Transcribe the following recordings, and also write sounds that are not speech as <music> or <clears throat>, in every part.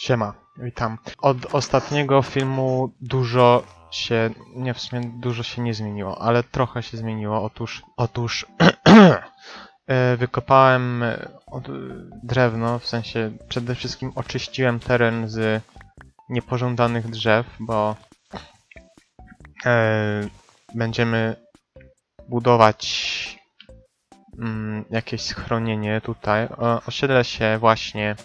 Siema, witam. Od ostatniego filmu dużo się, nie w sumie dużo się nie zmieniło, ale trochę się zmieniło. Otóż, otóż <clears throat> e, wykopałem e, od, drewno, w sensie przede wszystkim oczyściłem teren z niepożądanych drzew, bo e, będziemy budować mm, jakieś schronienie tutaj. Osiedlę się właśnie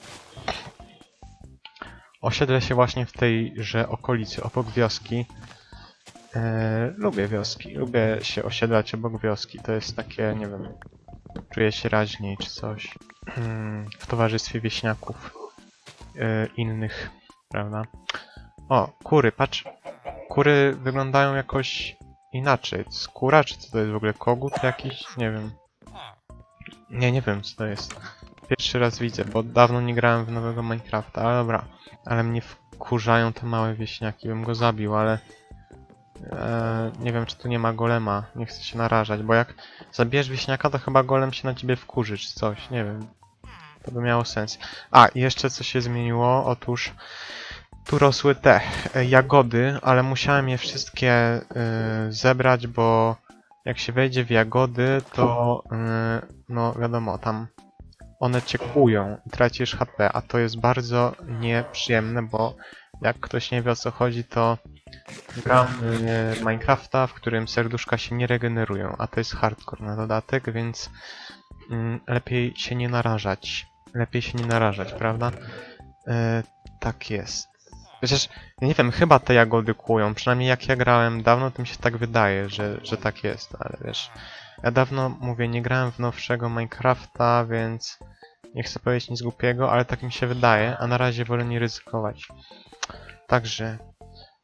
osiedlę się właśnie w tejże okolicy, obok wioski. E, lubię wioski, lubię się osiedlać obok wioski. To jest takie, nie wiem, czuję się raźniej czy coś. Mm, w towarzystwie wieśniaków e, innych, prawda? O, kury, patrz. Kury wyglądają jakoś inaczej. Skóra, czy co to jest w ogóle kogut jakiś? Nie wiem. Nie, nie wiem co to jest. Pierwszy raz widzę, bo dawno nie grałem w nowego Minecrafta, ale dobra. Ale mnie wkurzają te małe wieśniaki, bym go zabił, ale... E, nie wiem, czy tu nie ma golema, nie chcę się narażać, bo jak zabijesz wieśniaka, to chyba golem się na ciebie wkurzy, czy coś, nie wiem. To by miało sens. A, i jeszcze co się zmieniło, otóż... Tu rosły te e, jagody, ale musiałem je wszystkie e, zebrać, bo jak się wejdzie w jagody, to e, no wiadomo, tam one cię i tracisz HP, a to jest bardzo nieprzyjemne, bo jak ktoś nie wie o co chodzi, to gram w Minecrafta, w którym serduszka się nie regenerują, a to jest hardcore na dodatek, więc mm, lepiej się nie narażać. Lepiej się nie narażać, prawda? E, tak jest. Ja nie wiem, chyba te jagody kłują, przynajmniej jak ja grałem dawno, to mi się tak wydaje, że, że tak jest, ale wiesz... Ja dawno, mówię, nie grałem w nowszego Minecrafta, więc nie chcę powiedzieć nic głupiego, ale tak mi się wydaje, a na razie wolę nie ryzykować. Także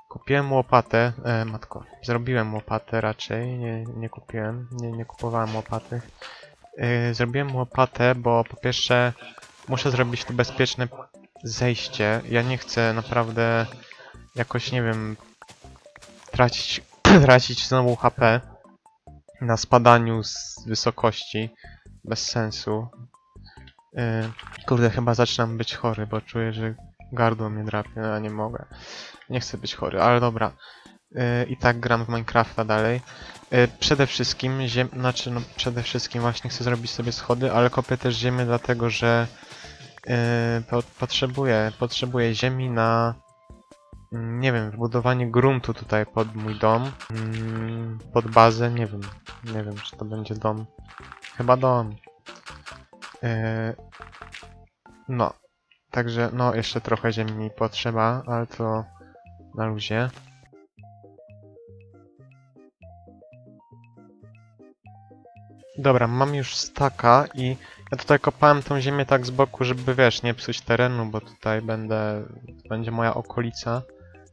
kupiłem łopatę, e, matko, zrobiłem łopatę raczej, nie, nie kupiłem, nie, nie kupowałem łopaty. E, zrobiłem łopatę, bo po pierwsze muszę zrobić tu bezpieczne zejście. Ja nie chcę naprawdę jakoś, nie wiem, tracić, <clears throat> tracić znowu HP na spadaniu z wysokości. Bez sensu. Yy, kurde, chyba zaczynam być chory, bo czuję, że gardło mnie drapie, a nie mogę. Nie chcę być chory, ale dobra. Yy, I tak gram w Minecrafta dalej. Yy, przede wszystkim, ziem... znaczy no przede wszystkim właśnie chcę zrobić sobie schody, ale kopię też ziemię dlatego, że yy, po potrzebuję, potrzebuję ziemi na nie wiem, wbudowanie gruntu tutaj pod mój dom, mm, pod bazę, nie wiem, nie wiem czy to będzie dom, chyba dom. Yy, no, także no jeszcze trochę ziemi mi potrzeba, ale to na luzie. Dobra, mam już staka i ja tutaj kopałem tą ziemię tak z boku, żeby wiesz, nie psuć terenu, bo tutaj będę, będzie moja okolica,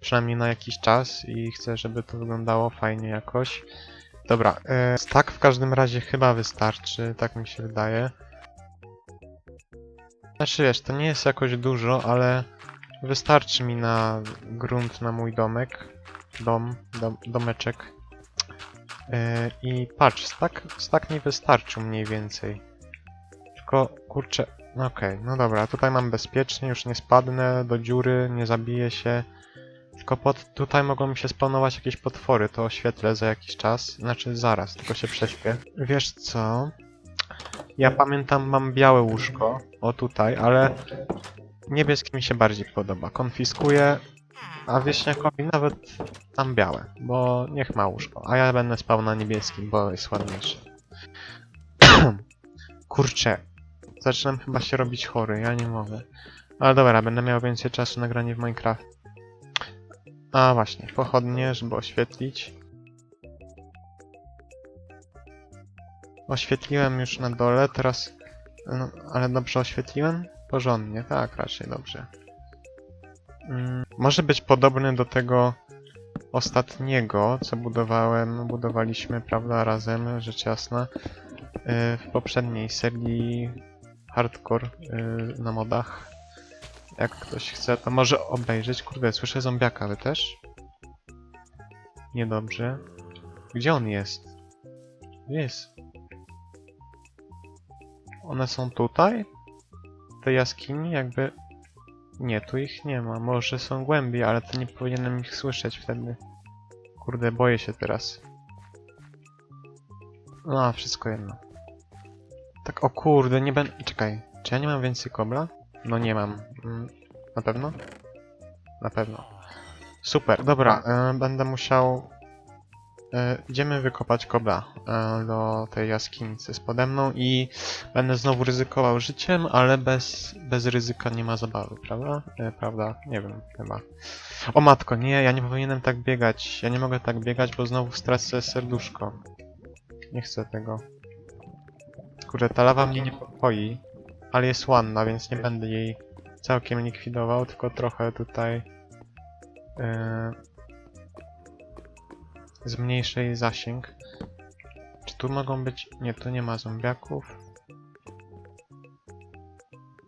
przynajmniej na jakiś czas i chcę, żeby to wyglądało fajnie jakoś. Dobra, e, stak w każdym razie chyba wystarczy, tak mi się wydaje. Znaczy wiesz, to nie jest jakoś dużo, ale wystarczy mi na grunt na mój domek. Dom, dom domeczek. Yy, I patrz, stack, stack mi wystarczył mniej więcej. Tylko, kurczę, no okej, no dobra, tutaj mam bezpiecznie, już nie spadnę do dziury, nie zabiję się. Tylko pod, tutaj mogą mi się spawnować jakieś potwory, to oświetlę za jakiś czas. Znaczy zaraz, tylko się prześpię. Wiesz co? Ja pamiętam, mam białe łóżko, o tutaj, ale niebieskie mi się bardziej podoba. Konfiskuję, a wieśniakowi nawet tam białe, bo niech ma łóżko. A ja będę spał na niebieskim, bo jest ładniejszy. <clears throat> Kurczę, zaczynam chyba się robić chory, ja nie mogę. Ale dobra, będę miał więcej czasu na granie w Minecraft. A właśnie, pochodnie, żeby oświetlić. Oświetliłem już na dole, teraz... No, ale dobrze oświetliłem? Porządnie, tak, raczej dobrze. Mm, może być podobny do tego ostatniego, co budowałem, budowaliśmy, prawda, razem, rzecz jasna, yy, w poprzedniej serii Hardcore yy, na modach. Jak ktoś chce, to może obejrzeć. Kurde, słyszę zombiaka, wy też? Niedobrze. Gdzie on jest? Gdzie jest? One są tutaj? W tej jaskini? Jakby... Nie, tu ich nie ma. Może są głębiej, ale to nie powinienem ich słyszeć wtedy. Kurde, boję się teraz. No, wszystko jedno. Tak, o kurde, nie będę... Czekaj, czy ja nie mam więcej kobla? No nie mam. Mm, Na pewno? Na pewno. Super, dobra, e, będę musiał... E, idziemy wykopać kobla e, do tej jaskinicy z pode mną i będę znowu ryzykował życiem, ale bez, bez ryzyka nie ma zabawy, prawda? Prawda? Nie wiem, chyba. O matko, nie, ja nie powinienem tak biegać. Ja nie mogę tak biegać, bo znowu stracę serduszko. Nie chcę tego. Kurde, ta lawa mnie niepokoi, ale jest ładna, więc nie będę jej całkiem likwidował, tylko trochę tutaj e, zmniejszę jej zasięg. Czy tu mogą być... Nie, tu nie ma zombiaków.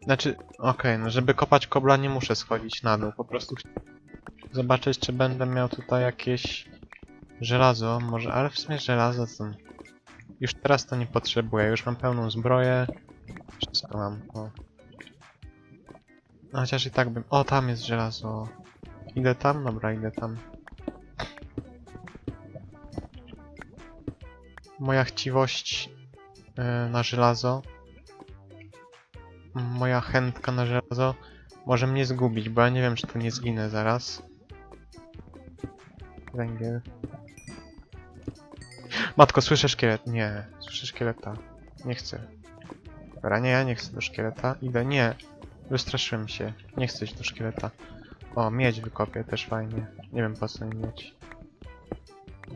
Znaczy, okej, no żeby kopać kobla nie muszę schodzić na dół, po prostu zobaczyć czy będę miał tutaj jakieś żelazo, może, ale w sumie żelazo to... Już teraz to nie potrzebuję, już mam pełną zbroję, wszystko mam, o. No, chociaż i tak bym... O, tam jest żelazo. Idę tam? Dobra, idę tam. Moja chciwość e, na żelazo, moja chętka na żelazo może mnie zgubić, bo ja nie wiem, czy tu nie zginę zaraz. Węgiel. Matko, słyszę szkielet. Nie, słyszę szkieleta. Nie chcę. Dobra, nie, ja nie chcę do szkieleta. Idę, nie. Wystraszyłem się. Nie chcę iść do szkieleta. O, miedź wykopię, też fajnie. Nie wiem po co mi miedź.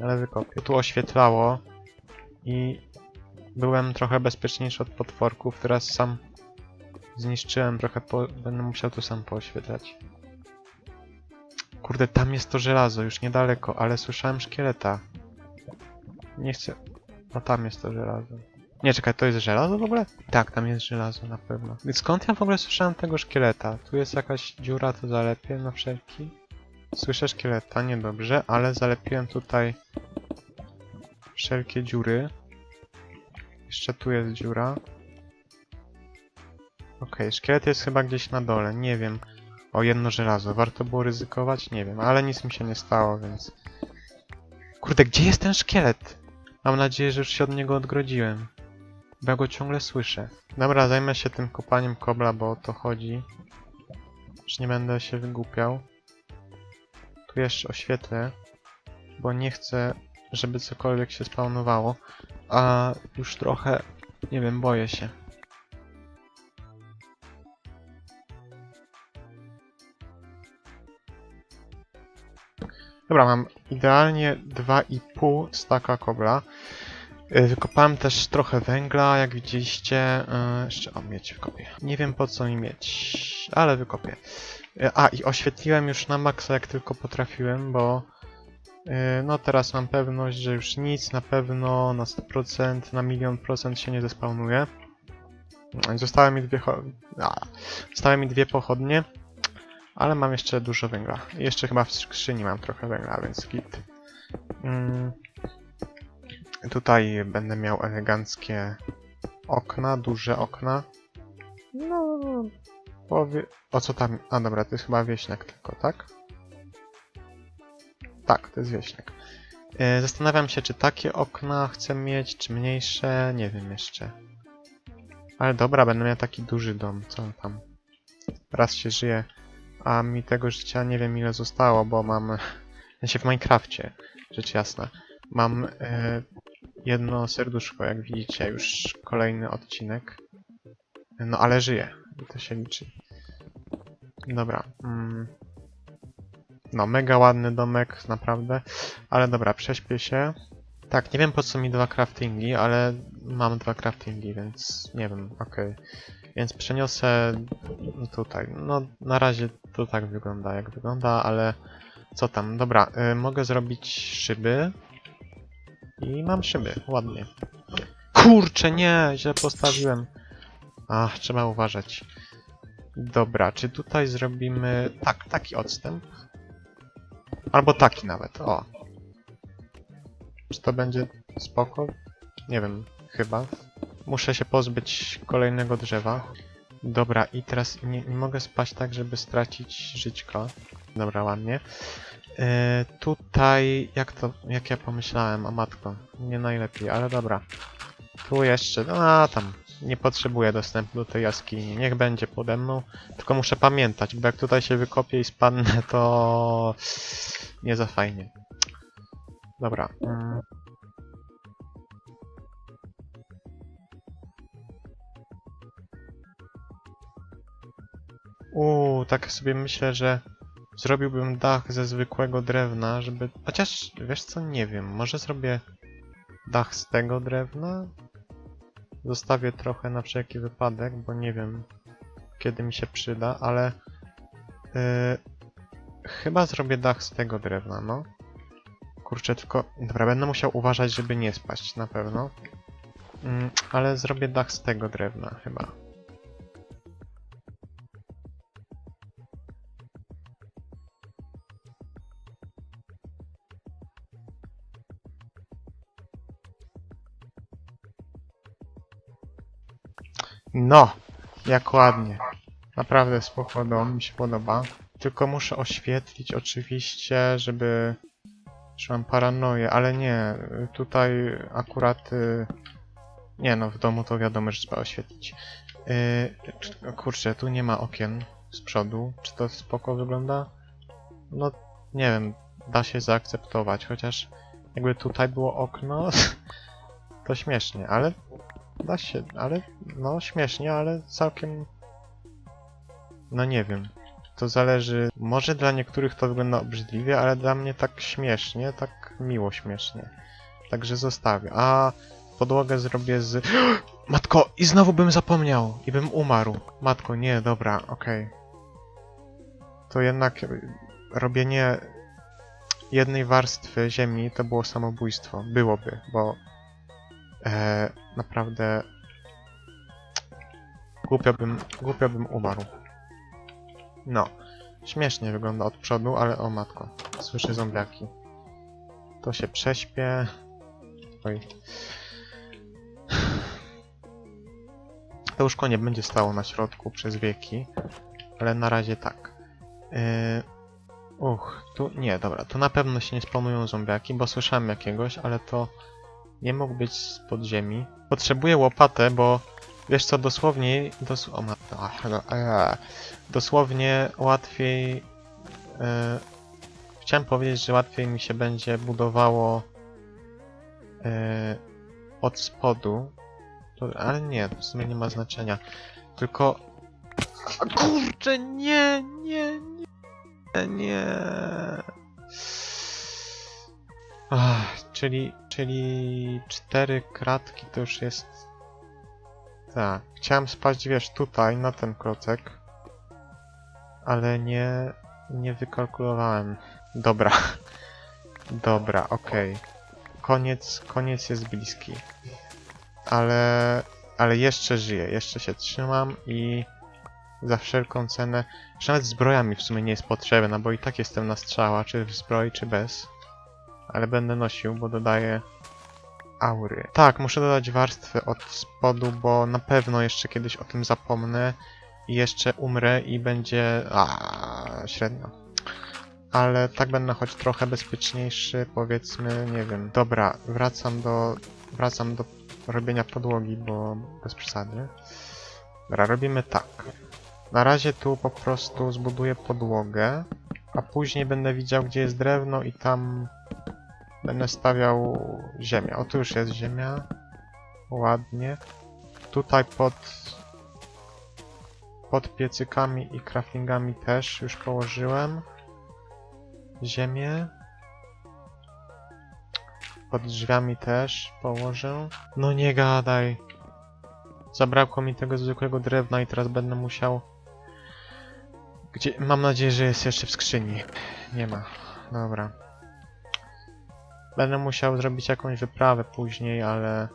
Ale wykopię. Tu oświetlało i byłem trochę bezpieczniejszy od potworków. Teraz sam zniszczyłem trochę, po... będę musiał tu sam pooświetlać. Kurde, tam jest to żelazo, już niedaleko, ale słyszałem szkieleta. Nie chcę... No tam jest to żelazo. Nie, czekaj, to jest żelazo w ogóle? Tak, tam jest żelazo na pewno. Skąd ja w ogóle słyszałem tego szkieleta? Tu jest jakaś dziura, to zalepię na wszelki. Słyszę szkieleta, niedobrze, ale zalepiłem tutaj wszelkie dziury. Jeszcze tu jest dziura. Okej, szkielet jest chyba gdzieś na dole, nie wiem. O, jedno żelazo. Warto było ryzykować? Nie wiem, ale nic mi się nie stało, więc... Kurde, gdzie jest ten szkielet? Mam nadzieję, że już się od niego odgrodziłem. Bo ja go ciągle słyszę. Dobra, zajmę się tym kopaniem kobla, bo o to chodzi. Już nie będę się wygłupiał. Tu jeszcze oświetlę, bo nie chcę, żeby cokolwiek się spawnowało. A już trochę, nie wiem, boję się. Dobra, mam idealnie 2,5 staka kobla. Y, Wykopałem też trochę węgla, jak widzieliście. Y, Jeszcze o miedź wykopię. Nie wiem po co mi mieć, ale wykopię. Y, A i oświetliłem już na maksa jak tylko potrafiłem, bo no teraz mam pewność, że już nic na pewno na 100%, na milion procent się nie zespawnuje. Zostały mi dwie, zostały mi dwie pochodnie, ale mam jeszcze dużo węgla. Jeszcze chyba w skrzyni mam trochę węgla, więc git. Mm. Tutaj będę miał eleganckie okna, duże okna. No, powie... O co tam? A dobra, to jest chyba wieśniak tylko, tak? Tak, to jest wieśniak. E, Zastanawiam się, czy takie okna chcę mieć, czy mniejsze, nie wiem jeszcze. Ale dobra, będę miał taki duży dom, co tam. Raz się żyje, a mi tego życia nie wiem ile zostało, bo mam... <laughs> Ja się w Minecrafcie, rzecz jasna. Mam e, jedno serduszko, jak widzicie, już kolejny odcinek. No ale żyję, i to się liczy. Dobra. Mm. No, mega ładny domek, naprawdę. Ale dobra, prześpię się. Tak, nie wiem po co mi dwa craftingi, ale mam dwa craftingi, więc nie wiem, okej. Więc przeniosę tutaj. No, na razie to tak wygląda, jak wygląda, ale co tam? Dobra, y, mogę zrobić szyby. I mam szyby, ładnie. Kurczę, nie, źle postawiłem. Ach, trzeba uważać. Dobra, czy tutaj zrobimy... Tak, taki odstęp. Albo taki nawet, o. Czy to będzie spoko? Nie wiem, chyba. Muszę się pozbyć kolejnego drzewa. Dobra, i teraz nie, nie mogę spać tak, żeby stracić żyćko. Dobra, ładnie. E, tutaj, jak to, jak ja pomyślałem, o matko, nie najlepiej, ale dobra. Tu jeszcze, no a tam, nie potrzebuję dostępu do tej jaskini, niech będzie pode mną. Tylko muszę pamiętać, bo jak tutaj się wykopię i spadnę, to nie za fajnie. Dobra. Mm. Uuu, tak sobie myślę, że zrobiłbym dach ze zwykłego drewna, żeby... Chociaż, wiesz co, nie wiem, może zrobię dach z tego drewna? Zostawię trochę na wszelki wypadek, bo nie wiem, kiedy mi się przyda, ale... Yy, chyba zrobię dach z tego drewna, no. Kurczę, tylko... Dobra, będę musiał uważać, żeby nie spaść, na pewno. Mm, ale zrobię dach z tego drewna, chyba. No, jak ładnie. Naprawdę spoko dom, mi się podoba. Tylko muszę oświetlić oczywiście, żeby... że mam paranoję, ale nie, tutaj akurat... y, Nie no, w domu to wiadomo, że trzeba oświetlić. Yy, kurczę, tu nie ma okien z przodu. Czy to spoko wygląda? No, nie wiem, da się zaakceptować, chociaż jakby tutaj było okno, <laughs> to śmiesznie, ale Da się, ale no śmiesznie, ale całkiem. No nie wiem. To zależy. Może dla niektórych to wygląda obrzydliwie, ale dla mnie tak śmiesznie, tak miło śmiesznie. Także zostawię. A podłogę zrobię z. <gasps> Matko! I znowu bym zapomniał! I bym umarł. Matko, nie, dobra, okej. To jednak robienie jednej warstwy ziemi to było samobójstwo. Byłoby, bo e, naprawdę głupio bym, głupio bym umarł. No, śmiesznie wygląda od przodu, ale o matko, słyszę zombiaki. To się prześpię. Oj. To łóżko nie będzie stało na środku przez wieki, ale na razie tak. Yy, uch, tu nie, dobra, tu na pewno się nie spawnują zombiaki, bo słyszałem jakiegoś, ale to nie mógł być z podziemi. Potrzebuję łopatę, bo wiesz co, dosłownie, dos o, matko, ach, no, a, dosłownie łatwiej... E, chciałem powiedzieć, że łatwiej mi się będzie budowało e, od spodu, ale nie, to w sumie nie ma znaczenia. Tylko... Kurczę, nie, nie, nie, nie... Ach, czyli, czyli cztery kratki to już jest... Tak, chciałem spaść, wiesz, tutaj, na ten klocek. Ale nie, nie wykalkulowałem. Dobra. <laughs> Dobra, okej. Koniec, koniec jest bliski. Ale, ale jeszcze żyję, jeszcze się trzymam i za wszelką cenę, że nawet zbroja mi w sumie nie jest potrzebna, bo i tak jestem na strzała, czy w zbroi, czy bez ale będę nosił, bo dodaję aury. Tak, muszę dodać warstwy od spodu, bo na pewno jeszcze kiedyś o tym zapomnę i jeszcze umrę i będzie... A, średnio. Ale tak będę choć trochę bezpieczniejszy, powiedzmy, nie wiem. Dobra, wracam do... wracam do robienia podłogi, bo bez przesady. Dobra, robimy tak. Na razie tu po prostu zbuduję podłogę, a później będę widział, gdzie jest drewno i tam Będę stawiał ziemię. O, tu już jest ziemia. Ładnie. Tutaj pod... Pod piecykami i craftingami też już położyłem ziemię. Pod drzwiami też położę. No nie gadaj. Zabrakło mi tego zwykłego drewna i teraz będę musiał... Gdzie... Mam nadzieję, że jest jeszcze w skrzyni. Nie ma. Dobra. Będę musiał zrobić jakąś wyprawę później, ale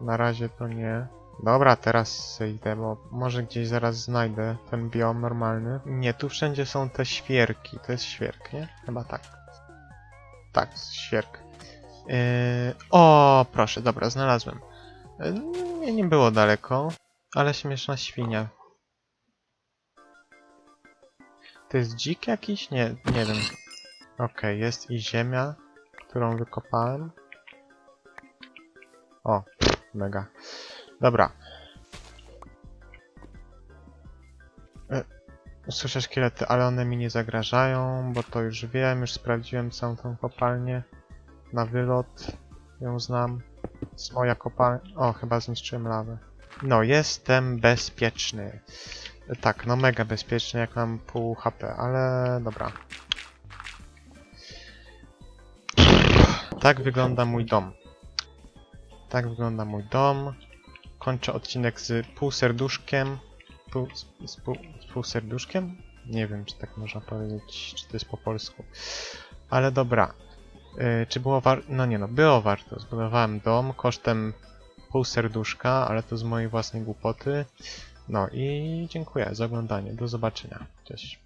na razie to nie. Dobra, teraz idę, bo może gdzieś zaraz znajdę ten biom normalny. Nie, tu wszędzie są te świerki. To jest świerk, nie? Chyba tak. Tak, świerk. Yy... O, proszę, dobra, znalazłem. Yy, nie, było daleko. Ale śmieszna świnia. To jest dzik jakiś? Nie, nie wiem. Okej, jest i ziemia, którą wykopałem. O, mega. Dobra. E, Słyszę szkielety, ale one mi nie zagrażają, bo to już wiem, już sprawdziłem całą tą kopalnię. Na wylot ją znam. jest moja kopalnia. O, chyba zniszczyłem lawę. No, jestem bezpieczny. Tak, no mega bezpieczny, jak mam pół HP, ale dobra. Tak wygląda mój dom. Tak wygląda mój dom. Kończę odcinek z półserduszkiem. Pół, z, pół, z półserduszkiem? Nie wiem, czy tak można powiedzieć, czy to jest po polsku. Ale dobra. Y, czy było warto? No nie no, było warto. Zbudowałem dom kosztem pół serduszka, ale to z mojej własnej głupoty. No i dziękuję za oglądanie. Do zobaczenia. Cześć.